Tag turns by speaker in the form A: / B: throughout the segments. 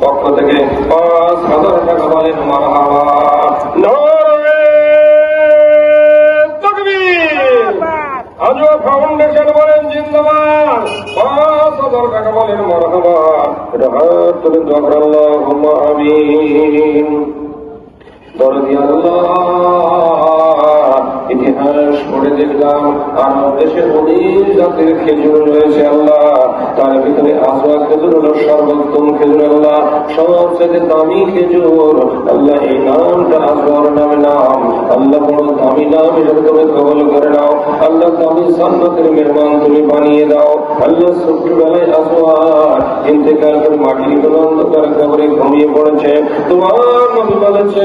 A: পক্ষ থেকে পাঁচ হাজার টাকা বলেন মারহাবা হাত তুলে দোয়া আমিন। ইতিহাস পড়ে দেখলাম আমার দেশে অনেক জাতের খেজুর রয়েছে আল্লাহ। তার ভিতরে আসওয়া খেজুর হলো সর্বোত্তম খেজুর আল্লাহ। সবচেয়ে দামি খেজুর। আল্লাহ এই নামটা আসওয়ার নামে নাম। আল্লাহ বড় দামি নাম এটা তুমি কবল করে নাও। আল্লাহ দামি সান্নতের মেহমান তুমি বানিয়ে দাও। আল্লাহ ছোট্টবেলায় আসওয়ার ইন্তেকাল করে মাটির অন্ধকার কবরে ঘুমিয়ে পড়েছে। তোমার নবী বলেছে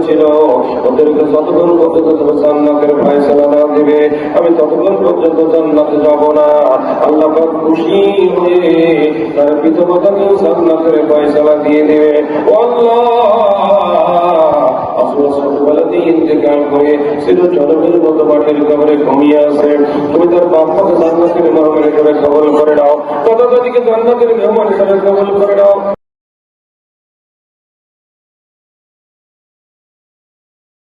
A: করেছিল ওদেরকে যতক্ষণ পর্যন্ত তুমি জান্নাতের ফয়সালা না দেবে, আমি ততক্ষণ পর্যন্ত জান্নাতে যাব না। আল্লাহ খুশি হয়ে তার পিতামাতাকেও জান্নাতের ফয়সালা দিয়ে দেবে। আল্লাহ! ইন্তেকাল করে শুধু জনমের মতো মাটির কবরে ঘুমিয়ে আছে। তুমি তার বাপ্পাকে জান্নাতের মরমের করে কবল করে নাও তথাদিকে জান্নাতের মেহমান হিসাবে কবল করে নাও